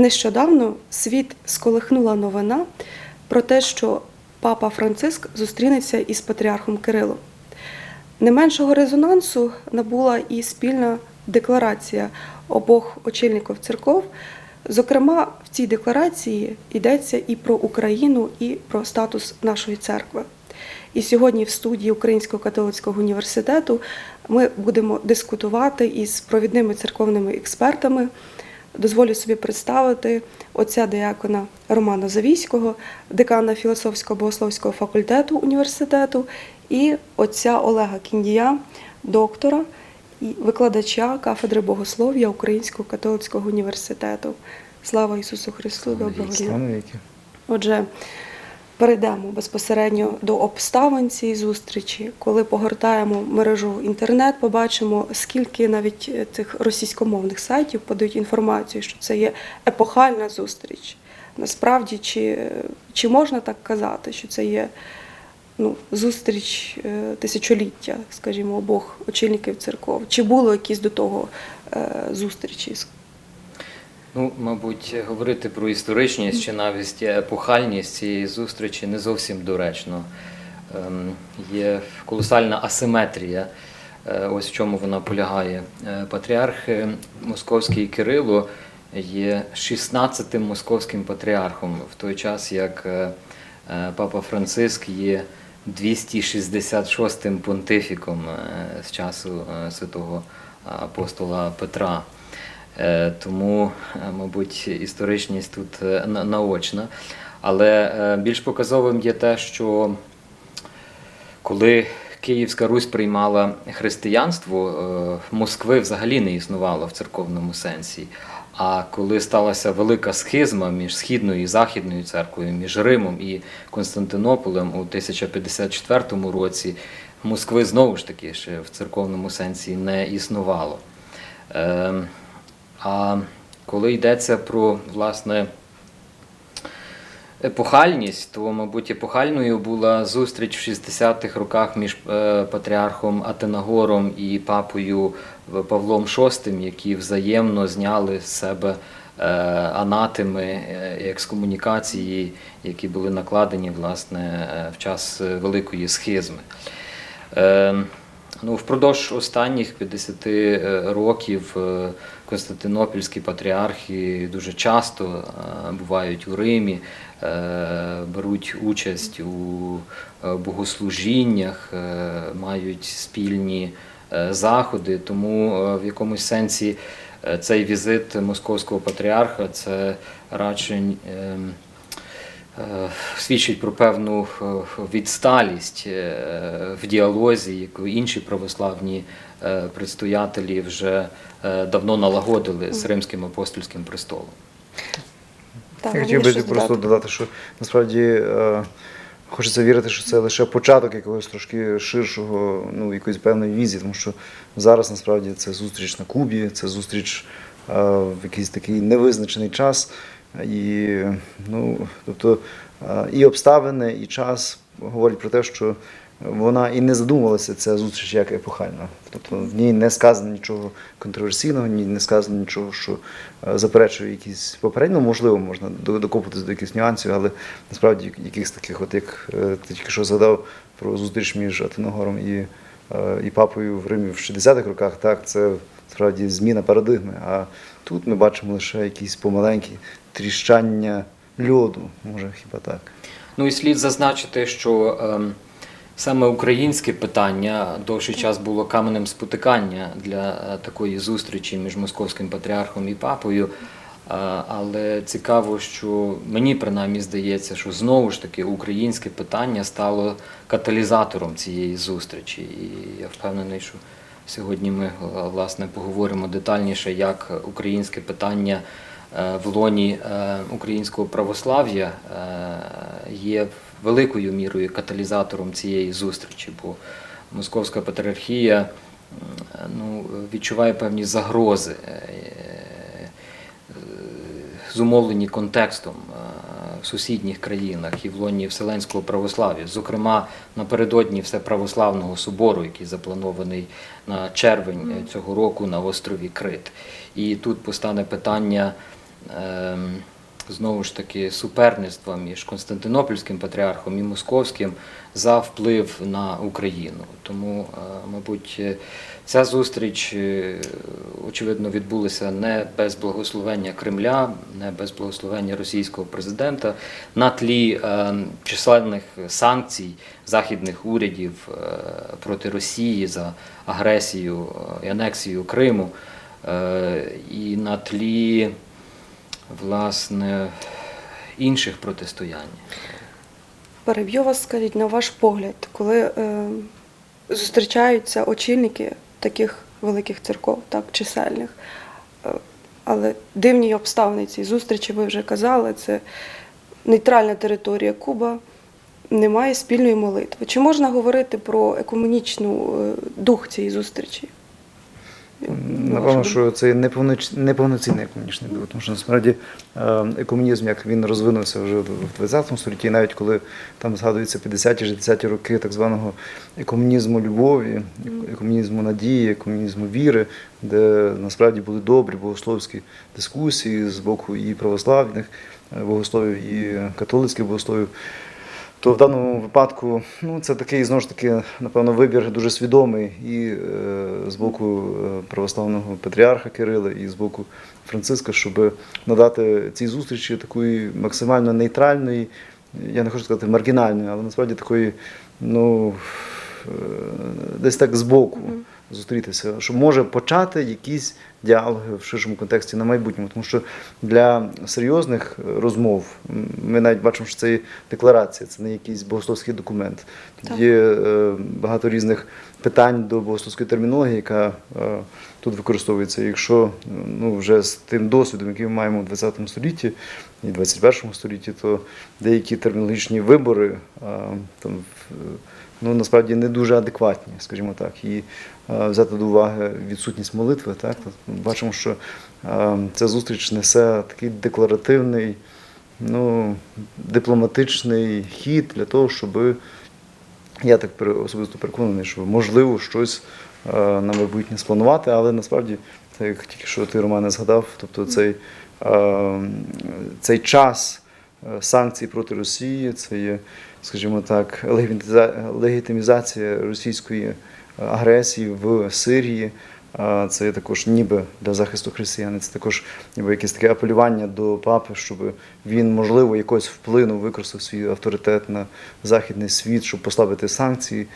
Нещодавно світ сколихнула новина про те, що папа Франциск зустрінеться із патріархом Кирилом. Не меншого резонансу набула і спільна декларація обох очільників церков. Зокрема, в цій декларації йдеться і про Україну, і про статус нашої церкви. І сьогодні в студії Українського католицького університету ми будемо дискутувати із провідними церковними експертами. Дозволю собі представити отця диакона Романа Завійського, декана філософського богословського факультету університету, і отця Олега Кіндія, доктора і викладача кафедри богослов'я Українського католицького університету. Слава Ісусу Христу! Доброго дня! Отже, перейдемо безпосередньо до обставин цієї зустрічі. Коли погортаємо мережу інтернет, побачимо, скільки навіть е, цих російськомовних сайтів подають інформацію, що це є епохальна зустріч. Насправді, чи, чи можна так казати, що це є ну, зустріч е, тисячоліття, скажімо, обох очільників церков? Чи було якісь до того е, зустрічі? Ну, мабуть, говорити про історичність чи навіть епохальність цієї зустрічі не зовсім доречно. Ем, Є колосальна асиметрія. Е, Ось в чому вона полягає. Е, Патріарх е, Московський Кирило є 16-тим московським патріархом, в той час як Папа Франциск є 266-тим понтифіком з часу святого апостола Петра. Е, Тому, е, мабуть, історичність тут е, наочна. Але більш показовим є те, що коли Київська Русь приймала християнство, Москви взагалі не існувало в церковному сенсі. А коли сталася велика схизма між східною і західною церквою, між Римом і Константинополем у 1054 році, Москви знову ж таки ще в церковному сенсі не існувало. Ем, А коли йдеться про власне епохальність, то, мабуть, епохальною була зустріч в 60-х роках між е, патріархом Атенагором і папою Павлом VI, які взаємно зняли з себе е, анатеми е, і екскомунікації, які були накладені власне е, в час е, Великої схизми. Ну, впродовж останніх 50 е, років е, Константинопільські патріархи дуже часто е, бувають у Римі, беруть участь у богослужіннях, мають спільні заходи. Тому в якомусь сенсі цей візит московського патріарха це радше. Е, свідчить про певну е, відсталість е, в діалозі, яку інші православні предстоятелі вже давно налагодили з Римським апостольським престолом. Так, Я хотів би просто додати? додати, що насправді хочеться вірити, що це лише початок якогось трошки ширшого, ну, якоїсь певної візії, тому що зараз насправді це зустріч на Кубі, це зустріч е, в якийсь такий невизначений час. І, ну, тобто, і обставини, і час говорять про те, що вона і не задумувалася ця зустріч як епохальна. Тобто в ній не сказано нічого контроверсійного, ні не сказано нічого, що заперечує якісь попередні. Ну, можливо, можна до- докопатися до якихось нюансів, але насправді якихось таких, от як е, ти тільки що згадав про зустріч між Атеногором і, і папою в Римі в 60-х роках, так, це справді зміна парадигми. А тут ми бачимо лише якісь помаленькі тріщання льоду, може хіба так. Ну і слід зазначити, що ем, саме українське питання довший час було каменем спотикання для е, такої зустрічі між московським патріархом і папою. Е, Але цікаво, що мені принаймні здається, що знову ж таки українське питання стало каталізатором цієї зустрічі. І я впевнений, що сьогодні ми е, власне поговоримо детальніше, як українське питання в лоні е, українського православ'я е, є великою мірою каталізатором цієї зустрічі, бо Московська патріархія ну, відчуває певні загрози, е, е, зумовлені контекстом е, в сусідніх країнах і в лоні Вселенського православ'я. Зокрема, напередодні Всеправославного собору, який запланований на червень е, цього року на острові Крит. І тут постане питання знову ж таки суперництва між Константинопольським патріархом і Московським за вплив на Україну. Тому, е, мабуть, ця зустріч, е, очевидно, відбулася не без благословення Кремля, не без благословення російського президента на тлі е, численних санкцій західних урядів проти Росії за агресію і анексію Криму, і на тлі власне інших протистоянь. Переб'ю вас, скажіть, на ваш погляд, коли е, зустрічаються очільники таких великих церков, так, чисельних. Е, але дивні обставини цієї зустрічі, ви вже казали, це нейтральна територія Куба, немає спільної молитви. Чи можна говорити про екуменічну е, дух цієї зустрічі? На Напевно, що це неповноцінний екомунічний дух, тому що насправді е, екомунізм, як він розвинувся вже в 20 столітті, і навіть коли там згадуються 50-ті, 60-ті роки так званого екомунізму любові, екомунізму надії, екомунізму віри, де насправді були добрі богословські дискусії з боку і православних е, богословів, і католицьких богословів. То в даному випадку ну, це такий знову ж таки, напевно, вибір дуже свідомий і е, з боку е, православного патріарха Кирила, і з боку Франциска, щоб надати цій зустрічі такої максимально нейтральної, я не хочу сказати маргінальної, але насправді такої, ну е, десь так збоку зустрітися, що може почати якісь діалоги в ширшому контексті на майбутньому. Тому що для серйозних розмов ми навіть бачимо, що це є декларація, це не якийсь богословський документ. Тут є е, багато різних питань до богословської термінології, яка е, тут використовується. Якщо ну, вже з тим досвідом, який ми маємо в 20 столітті і 21 столітті, то деякі термінологічні вибори е, там, ну, насправді не дуже адекватні, скажімо так. І е, взяти до уваги відсутність молитви, так, бачимо, що е, ця зустріч несе такий декларативний, ну, дипломатичний хід для того, щоб я так особисто переконаний, що можливо щось е, на майбутнє спланувати, але насправді, як тільки що ти Романе згадав, тобто цей, цей час санкцій проти Росії, це є, скажімо так, легітиміза- легітимізація російської е, агресії в Сирії. Це також ніби для захисту християн, це також ніби якесь таке апелювання до папи, щоб він, можливо, якось вплинув, використав свій авторитет на західний світ, щоб послабити санкції.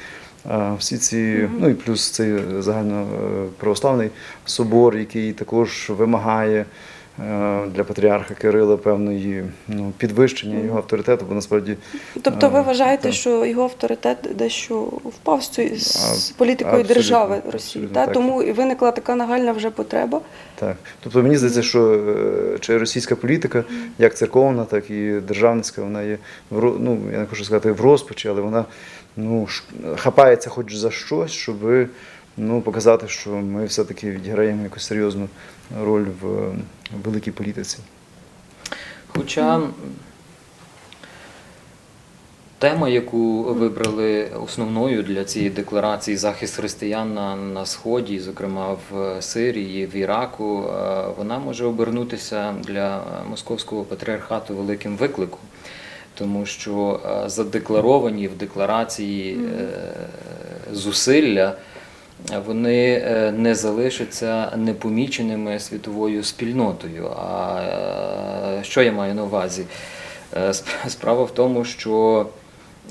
Всі ці, ну і плюс цей загально е, православний собор, який також вимагає для патріарха Кирила певної ну, підвищення його авторитету, бо насправді Тобто ви е, вважаєте, так. що його авторитет дещо впав з, цією- з політикою абсолютно, держави Росії? абсолютно Та? так. Тому і виникла така нагальна вже потреба. Так. Тобто мені здається, що е, чи російська політика, як церковна, так і державницька, вона є в ну, я не хочу сказати в розпачі, але вона ну, хапається хоч за щось, щоб ну, показати, що ми все-таки відіграємо якусь серйозну роль в е, великій політиці. Хоча тема, яку вибрали основною для цієї декларації захист християн на, на Сході, зокрема в Сирії, в Іраку, е, вона може обернутися для московського патріархату великим викликом. Тому що е, задекларовані в декларації е, зусилля вони е, не залишаться непоміченими світовою спільнотою. А е, що я маю на увазі? Е, Справа в тому, що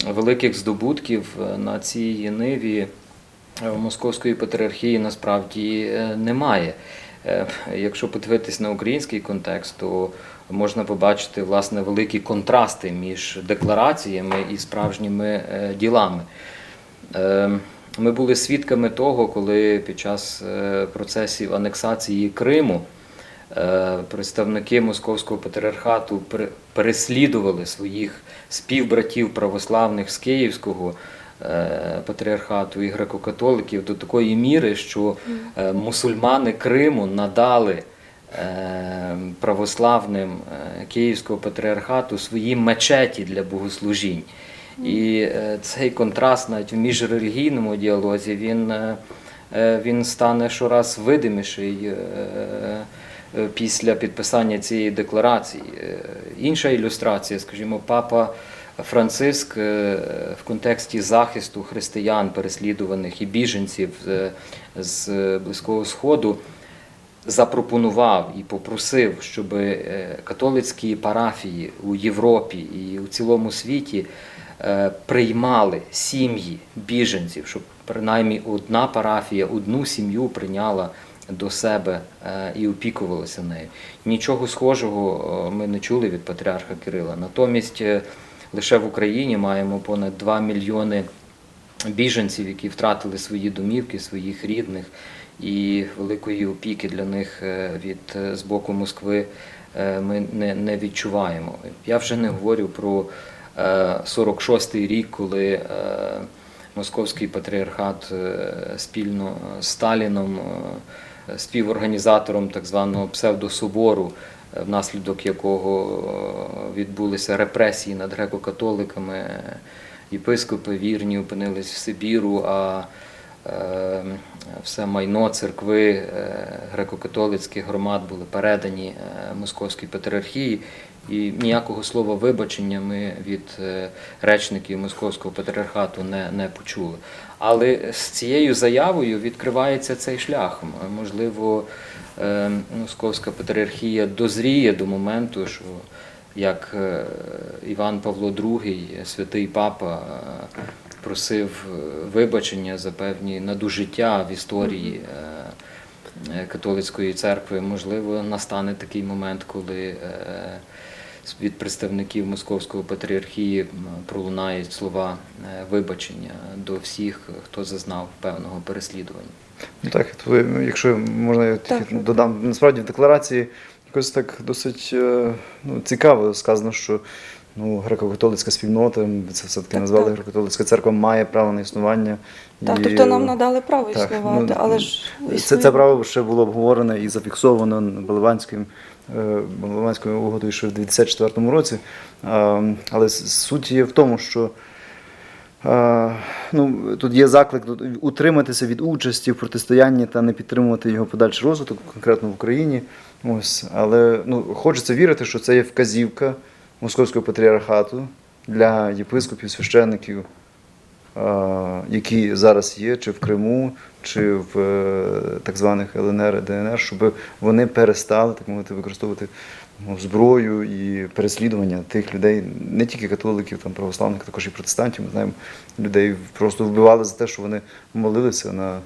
великих здобутків на цій ниві московської патріархії насправді немає. Якщо подивитись на український контекст, то можна побачити власне великі контрасти між деклараціями і справжніми ділами. Ми були свідками того, коли під час е, процесів анексації Криму е, представники московського патріархату пере- переслідували своїх співбратів православних з Київського е, патріархату і греко-католиків до такої міри, що мусульмани Криму надали православним Київського патріархату свої мечеті для богослужінь. І е, цей контраст навіть в міжрелігійному діалозі він, е, е, він стане щораз видиміший. Після підписання цієї декларації. Інша ілюстрація, скажімо, папа Франциск в контексті захисту християн, переслідуваних і біженців з Близького Сходу запропонував і попросив, щоб католицькі парафії у Європі і у цілому світі приймали сім'ї біженців, щоб принаймні одна парафія, одну сім'ю прийняла до себе е, і опікувалася нею. Нічого схожого е, ми не чули від патріарха Кирила. Натомість е, лише в Україні маємо понад 2 мільйони біженців, які втратили свої домівки, своїх рідних, і великої опіки для них е, від е, з боку Москви е, ми не, не відчуваємо. Я вже не говорю про е, 46-й рік, коли е, Московський патріархат е, спільно з Сталіном, е, співорганізатором так званого псевдособору, е, внаслідок якого е, відбулися репресії над греко-католиками. е, Єпископи вірні опинились в Сибіру, а е, все майно церкви е, греко-католицьких громад були передані е, Московській патріархії. І ніякого слова вибачення ми від е, речників Московського патріархату не, не почули. Але з цією заявою відкривається цей шлях. Можливо, е, Московська патріархія дозріє до моменту, що як е, Іван Павло II, святий папа, просив вибачення за певні надужиття в історії католицької церкви. Можливо, настане такий момент, коли від представників Московського патріархії пролунають слова е, вибачення до всіх, хто зазнав певного переслідування. Ну так, ви якщо можна я Так. додам, насправді в декларації якось так досить е, ну, цікаво сказано, що ну, греко-католицька спільнота, це все-таки Так, назвали так. греко-католицька церква, має право на існування. Так, І, тобто нам надали право так, існувати, ну, але ж Це, існує- це право ще було обговорене і зафіксовано Баливанським, е, Баливанською угодою ще в 1994 році. Але суть є в тому, що ну, тут є заклик утриматися від участі в протистоянні та не підтримувати його подальший розвиток, конкретно в Україні. Ось, але ну, хочеться вірити, що це є вказівка Московського патріархату для єпископів, священників, які зараз є, чи в Криму, чи в е, так званих ЛНР, ДНР, щоб вони перестали так мовити використовувати ну, зброю і переслідування тих людей, не тільки католиків, там православних, також і протестантів. Ми знаємо, людей просто вбивали за те, що вони молилися на.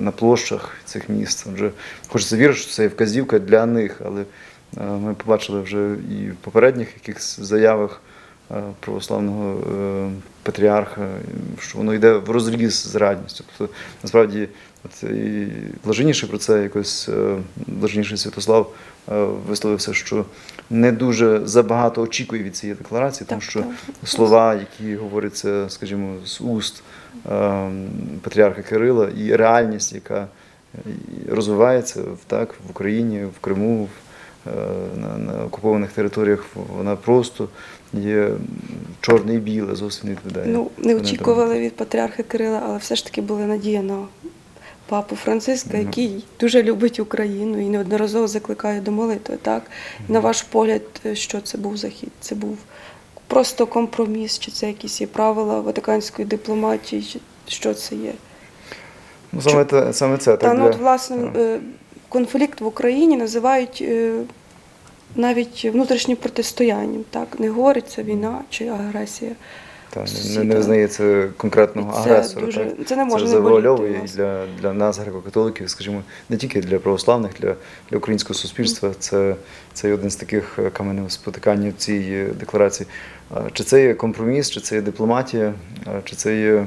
На площах цих міст. Отже, хочеться вірити, що це вказівка для них, але ми побачили вже і в попередніх якихось заявах е, православного е, патріарха, що воно йде в розріз з радністю. Тобто, насправді, от і блаженніший про це якось е, блаженніший Святослав е, висловився, що не дуже забагато очікує від цієї декларації, тому що слова, які говоряться, скажімо, з уст е, патріарха Кирила, і реальність, яка е, розвивається в так в Україні, в Криму, в, е, на, на окупованих територіях, вона просто є чорне і біле, зовсім не відповідає. Ну, не очікували від патріарха Кирила, але все ж таки були надія на папу Франциска, який дуже любить Україну і неодноразово закликає до молитви. Так? На ваш погляд, що це був захід? Це був просто компроміс, чи це якісь є правила ватиканської дипломатії, чи що це є? Ну, саме, те, саме це. Та Так, ну, от, власне, так. е, конфлікт в Україні називають е, навіть внутрішнім протистоянням. Так? Не говориться війна чи агресія. Та, не, не визнається конкретного це агресора. дуже- так. це не може не завуальовує і для, для нас, греко-католиків, скажімо, не тільки для православних, для, для українського суспільства. Це, це один з таких е, каменів спотикання в цій е, декларації. Чи це є компроміс, чи це є дипломатія, чи це є.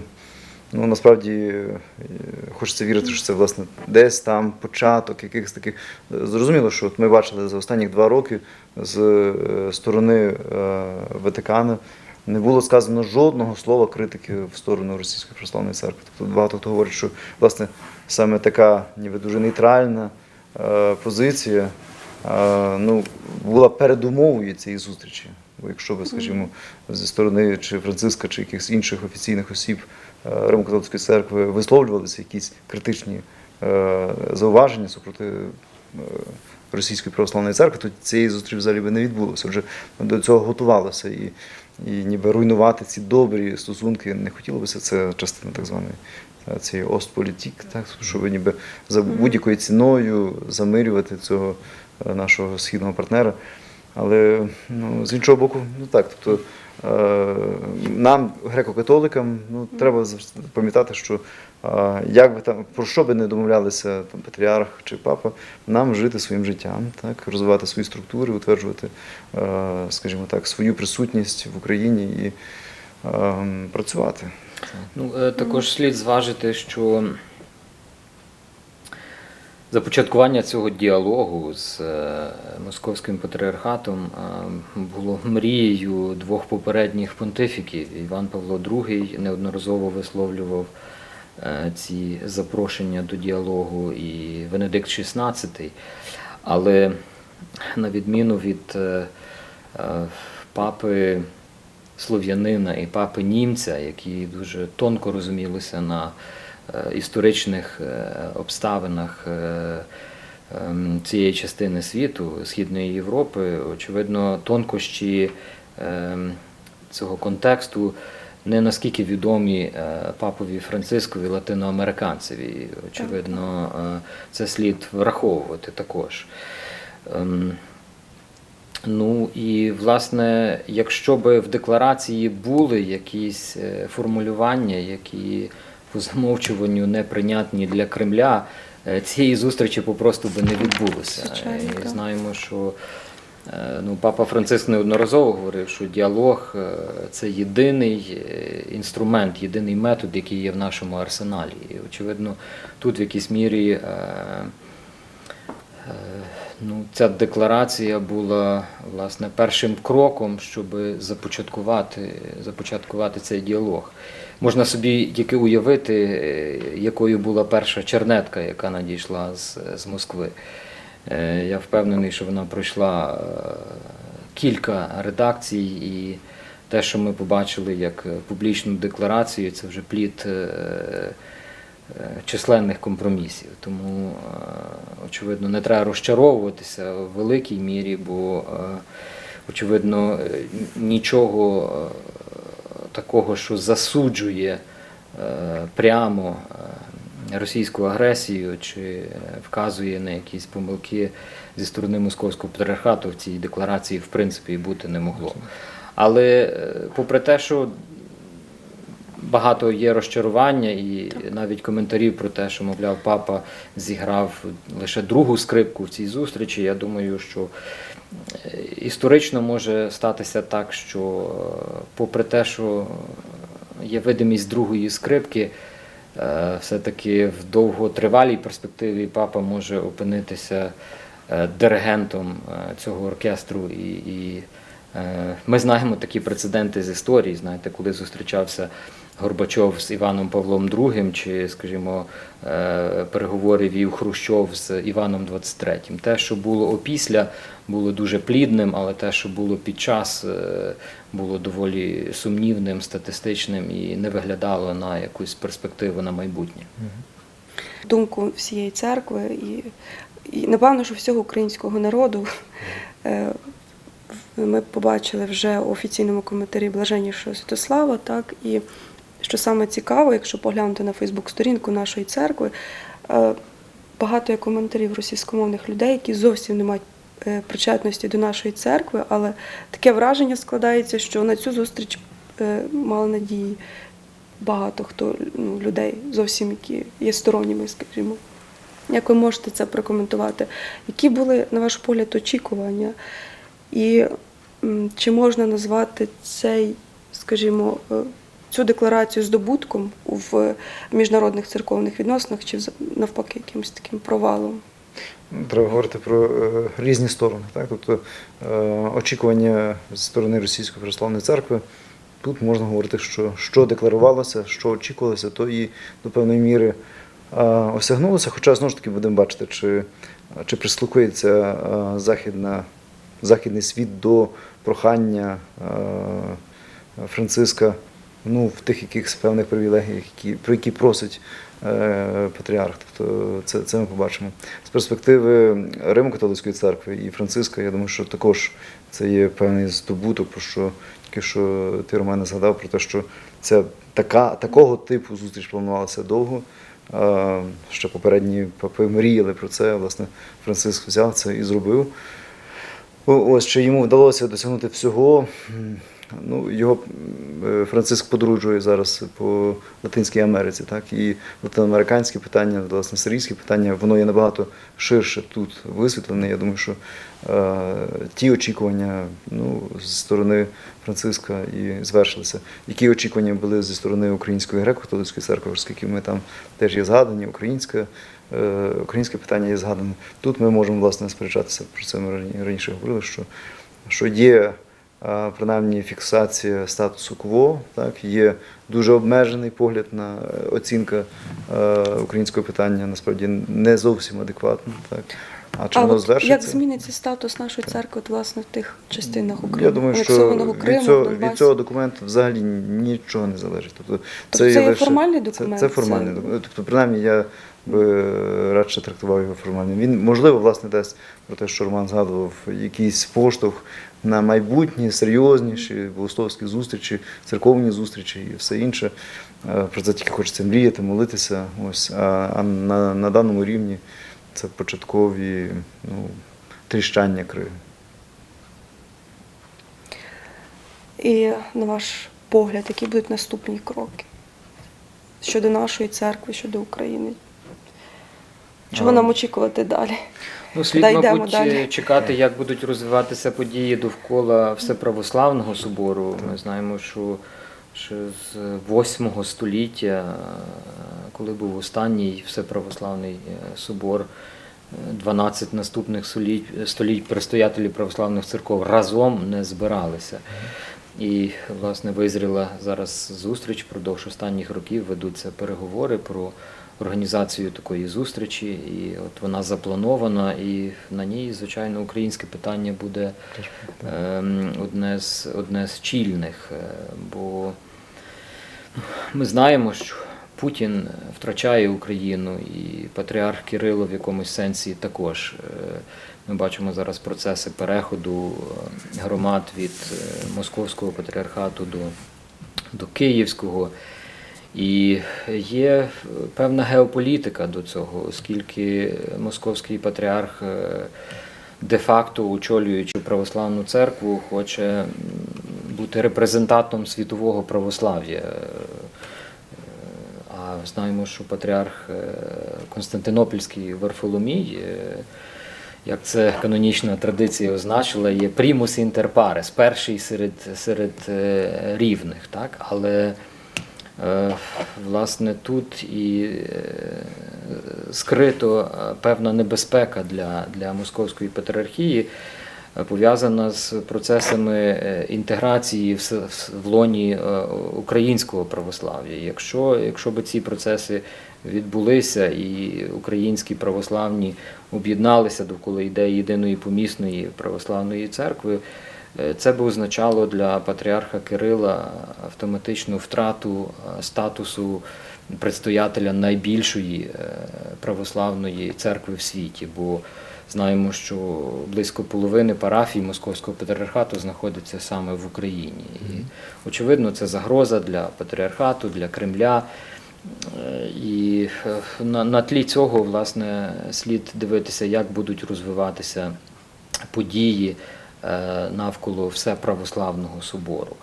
Ну, насправді е, хочеться вірити, що це власне десь там початок якихось таких. е, Зрозуміло, що от ми бачили за останні два роки з е, сторони Ватикану не було сказано жодного слова критики в сторону Російської православної церкви. Тобто багато хто говорить, що власне саме така ніби дуже нейтральна позиція ну, була передумовою цієї зустрічі. Бо якщо би, скажімо, зі сторони чи Франциска, чи якихось інших офіційних осіб Римо-католицької церкви висловлювалися якісь критичні е, зауваження супроти Російської православної церкви, то цієї зустрічі взагалі би не відбулося. Отже, до цього готувалося і, і ніби руйнувати ці добрі стосунки не хотілося. Це частина так званої е, цієї остполітік, так щоб ніби за будь-якою ціною замирювати цього е, нашого східного партнера. Але ну, з іншого боку, ну так, тобто е, нам, греко-католикам, ну, треба пам'ятати, що е, як би там, про що би не домовлялися там, патріарх чи папа, нам жити своїм життям, так, розвивати свої структури, утверджувати, е, скажімо так, свою присутність в Україні і е, працювати. Ну, е, також слід зважити, що започаткування цього діалогу з е, московським патріархатом е, було мрією двох попередніх понтифіків. Іван Павло II неодноразово висловлював е, ці запрошення до діалогу і Венедикт XVI. Але на відміну від папи слов'янина і папи німця, які дуже тонко розумілися на історичних е, обставинах е, ем, цієї частини світу, Східної Європи, очевидно, тонкощі ем, цього контексту не наскільки відомі е, папові Францискові латиноамериканцеві. Очевидно, е, це слід враховувати також. Ем, Ну і власне, якщо би в декларації були якісь е, формулювання, які по замовчуванню неприйнятні для Кремля, е, цієї зустрічі попросту би не відбулося. І знаємо, що е, ну, папа Франциск неодноразово говорив, що діалог е, це єдиний інструмент, єдиний метод, який є в нашому арсеналі. І очевидно, тут в якійсь мірі. Ну, ця декларація була власне першим кроком, щоб започаткувати, започаткувати цей діалог. Можна собі тільки уявити, е, якою була перша чернетка, яка надійшла з, з Москви. Е, Я впевнений, що вона пройшла е, кілька редакцій, і те, що ми побачили як публічну декларацію, це вже плід численних компромісів. Тому, е, очевидно, не треба розчаровуватися в великій мірі, бо, е, очевидно, е, нічого е, такого, що засуджує е, прямо е, російську агресію чи е, вказує на якісь помилки зі сторони московського патріархату в цій декларації в принципі бути не могло. Але е, попри те, що багато є розчарування і навіть коментарів про те, що, мовляв, папа зіграв лише другу скрипку в цій зустрічі. Я думаю, що е, історично може статися так, що е, попри те, що є видимість другої скрипки, е, все-таки в довготривалій перспективі папа може опинитися диригентом цього оркестру і. і Ми знаємо такі прецеденти з історії. Знаєте, коли зустрічався Горбачов з Іваном Павлом II, чи, скажімо, е, переговори вів Хрущов з Іваном XXIII. Те, що було опісля, було дуже плідним, але те, що було під час, е, було доволі сумнівним, статистичним і не виглядало на якусь перспективу на майбутнє. думку всієї церкви і, і напевно, що всього українського народу. Е, Ми побачили вже у офіційному коментарі Блаженнішого Святослава, так і що саме цікаво, якщо поглянути на Фейсбук-сторінку нашої церкви, е, багато є коментарів російськомовних людей, які зовсім не мають е, причетності до нашої церкви, але таке враження складається, що на цю зустріч е, мали надії багато хто ну, людей, зовсім які є сторонніми, скажімо. Як ви можете це прокоментувати? Які були, на ваш погляд, очікування? І чи можна назвати цей, скажімо, цю декларацію здобутком в міжнародних церковних відносинах, чи навпаки якимось таким провалом? Треба говорити про е, різні сторони. Так? Тобто е, очікування зі сторони Російської православної церкви. Тут можна говорити, що що декларувалося, що очікувалося, то і до певної міри е, осягнулося. Хоча знову ж таки будемо бачити, чи, чи прислухається західна, західний світ до прохання Франциска ну, в тих якихось певних привілегіях, які, про які просить е, патріарх. Тобто це, це ми побачимо. З перспективи Римо-католицької церкви і Франциска, я думаю, що також це є певний здобуток, про що тільки що ти Романе згадав про те, що це така, такого типу зустріч планувалася довго. Е, Ще попередні папи мріяли про це. Власне, Франциск взяв це і зробив. Ось чи йому вдалося досягнути всього. Ну, його е, Франциск подорожує зараз по Латинській Америці, так і латиноамериканське питання, власне, сирійське питання, воно є набагато ширше тут висвітлене. Я думаю, що е, ті очікування ну, з сторони Франциска і звершилися. Які очікування були зі сторони Української греко-католицької церкви, оскільки ми там теж є згадані, українська, е, українське питання є згадане. Тут ми можемо власне сперечатися про це. Ми рані- раніше говорили, що, що є принаймні фіксація статусу КВО, так є дуже обмежений погляд на е, оцінка е, українського питання, насправді не зовсім адекватна. Так. А чи А воно звершиться? як зміниться статус нашої церкви, от, власне, в тих частинах України? Я думаю, що Криму, від цього, від цього документу взагалі нічого не залежить. Тобто, Тобто це є лише- формальний це- документ? Це, формальний Це- документ. Тобто, принаймні, я би радше трактував його формальним. Він, можливо, власне, дасть про те, що Роман згадував, якийсь поштовх на майбутні, серйозніші богословські зустрічі, церковні зустрічі і все інше. Е, Про це тільки хочеться мріяти, молитися. Ось. А, а на, на даному рівні це початкові ну, тріщання криги. І на ваш погляд, які будуть наступні кроки щодо нашої церкви, щодо України? Чого А, нам очікувати далі? Ну, слід, йдемо мабуть, далі? чекати, як будуть розвиватися події довкола Всеправославного собору. Ми знаємо, що ще з 8 століття, е, коли був останній Всеправославний е, собор, е, 12 наступних століть, століть предстоятелі православних церков разом не збиралися. І, власне, визріла зараз зустріч впродовж останніх років ведуться переговори про організацію такої зустрічі, і от вона запланована, і на ній, звичайно, українське питання буде ем, одне з, одне з чільних, е, бо ми знаємо, що Путін втрачає Україну, і патріарх Кирило в якомусь сенсі також. Е, Ми бачимо зараз процеси переходу е, громад від московського патріархату до, до київського. І є певна геополітика до цього, оскільки московський патріарх е, де-факто, очолюючи православну церкву, хоче бути репрезентантом світового православ'я. Е, А знаємо, що патріарх е, Константинопольський Варфоломій, як це канонічна традиція означила, є примус інтер парес, перший серед, серед рівних. Так? Але Власне, тут і е, скрито е, певна небезпека для, для московської патріархії, е, пов'язана з процесами е, інтеграції в, в лоні е, українського православ'я. Якщо, якщо би ці процеси відбулися і українські православні об'єдналися довкола ідеї єдиної помісної православної церкви, Е, Це би означало для патріарха Кирила автоматичну втрату е, статусу предстоятеля найбільшої е, православної церкви в світі, бо знаємо, що близько половини парафій Московського патріархату знаходиться саме в Україні. І, очевидно, це загроза для патріархату, для Кремля. Е, І е, на, на тлі цього, власне, слід дивитися, як будуть розвиватися події е, навколо всеправославного собору.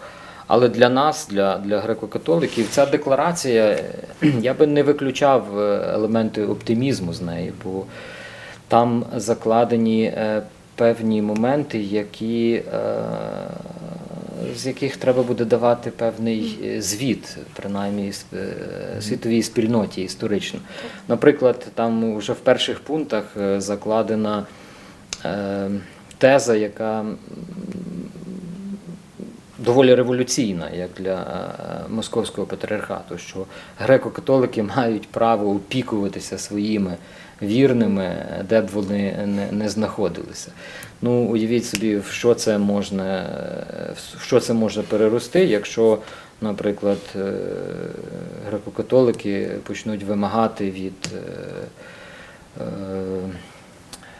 Але для нас, для, для греко-католиків, ця декларація, я би не виключав е, елементи оптимізму з неї, бо там закладені е, певні моменти, які, з яких треба буде давати певний звіт, принаймні світовій спільноті історично. Наприклад, там вже в перших пунктах закладена теза, яка доволі революційна, як для е, московського патріархату, що греко-католики мають право опікуватися своїми вірними, де б вони не, знаходилися. Ну, уявіть собі, в що це можна, в що це може перерости, якщо наприклад, е, греко-католики почнуть вимагати від е,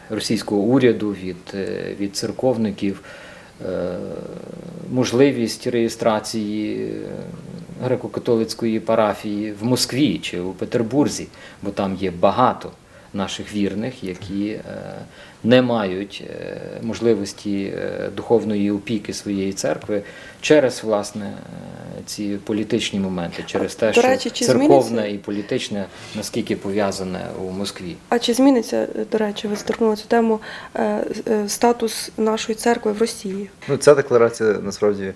російського уряду, від, е, від церковників е, можливість реєстрації е, греко-католицької парафії в Москві чи у Петербурзі, бо там є багато наших вірних, які е, не мають е, можливості е, духовної опіки своєї церкви через власне ці політичні моменти, через те, До що речі, чи церковне зміниться? і політичне наскільки пов'язане у Москві. А чи зміниться, до речі, ви зторкнули цю тему статус нашої церкви в Росії? Ну, ця декларація насправді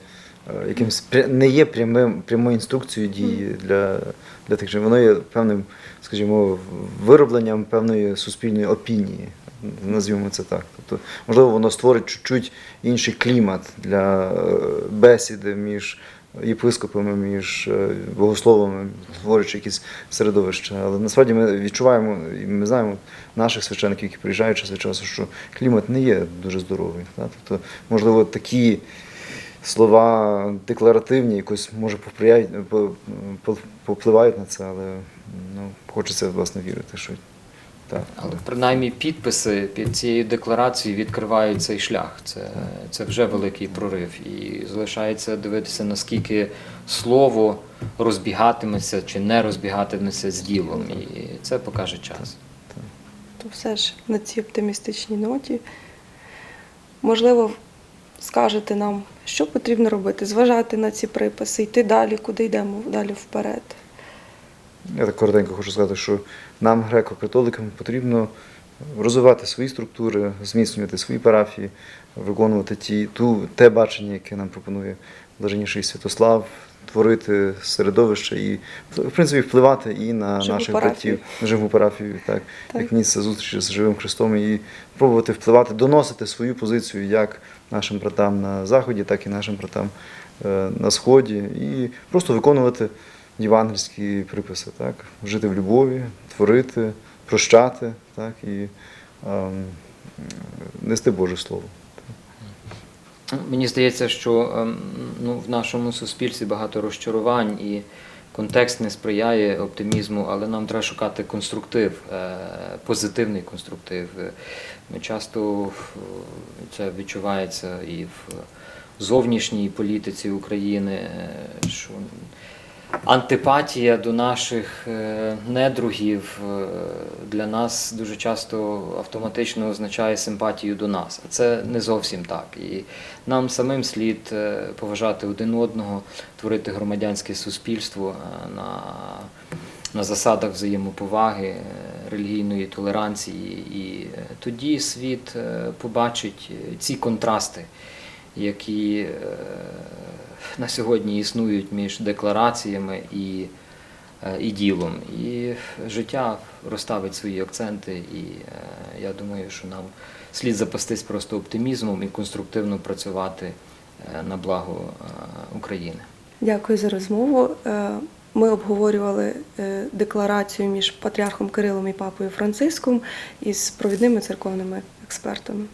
якимсь пря- не є прямим, прямою інструкцією дії для, для тих же. Воно є певним, скажімо, виробленням певної суспільної опінії. Назвімо це так. Тобто, можливо, воно створить чуть-чуть інший клімат для е, бесіди між єпископами, між е, богословами, створюючи якісь середовища. Але насправді ми відчуваємо і ми знаємо наших священиків, які приїжджають час від часу, що клімат не є дуже здоровий. Тобто, можливо, такі слова декларативні якось може поприяють, по- по- попливають на це, але ну, хочеться власне вірити, що так. Але принаймні підписи під цією декларацією відкривають цей шлях. Це, це вже великий прорив. І залишається дивитися, наскільки слово розбігатиметься чи не розбігатиметься з ділом. І це покаже час. То все ж на цій оптимістичній ноті. Можливо, скажете нам, що потрібно робити, зважати на ці приписи, йти далі, куди йдемо далі вперед. Я так коротенько хочу сказати, що нам, греко-католикам, потрібно розвивати свої структури, зміцнювати свої парафії, виконувати ті, ту, те бачення, яке нам пропонує блаженніший Святослав, творити середовище і, в принципі, впливати і на Живу наших парафію. братів, живу парафію, так, Так. як місце зустрічі з живим Христом, і пробувати впливати, доносити свою позицію як нашим братам на Заході, так і нашим братам е, на Сході, і просто виконувати євангельські приписи, так? жити в любові, творити, прощати, так? і ем, нести Боже Слово. Мені здається, що ем, ну, в нашому суспільстві багато розчарувань і контекст не сприяє оптимізму, але нам треба шукати конструктив, е, позитивний конструктив. Часто е, це відчувається і в зовнішній політиці України, е, що антипатія до наших е, недругів е, для нас дуже часто автоматично означає симпатію до нас. А це не зовсім так. І нам самим слід е, поважати один одного, творити громадянське суспільство на, на засадах взаємоповаги, релігійної толеранції. І тоді світ побачить ці контрасти, які на сьогодні існують між деклараціями і, е, і ділом. І життя розставить свої акценти, і е, я думаю, що нам слід запастись просто оптимізмом і конструктивно працювати е, на благо України. Дякую за розмову. Ми обговорювали декларацію між патріархом Кирилом і папою Франциском із провідними церковними експертами.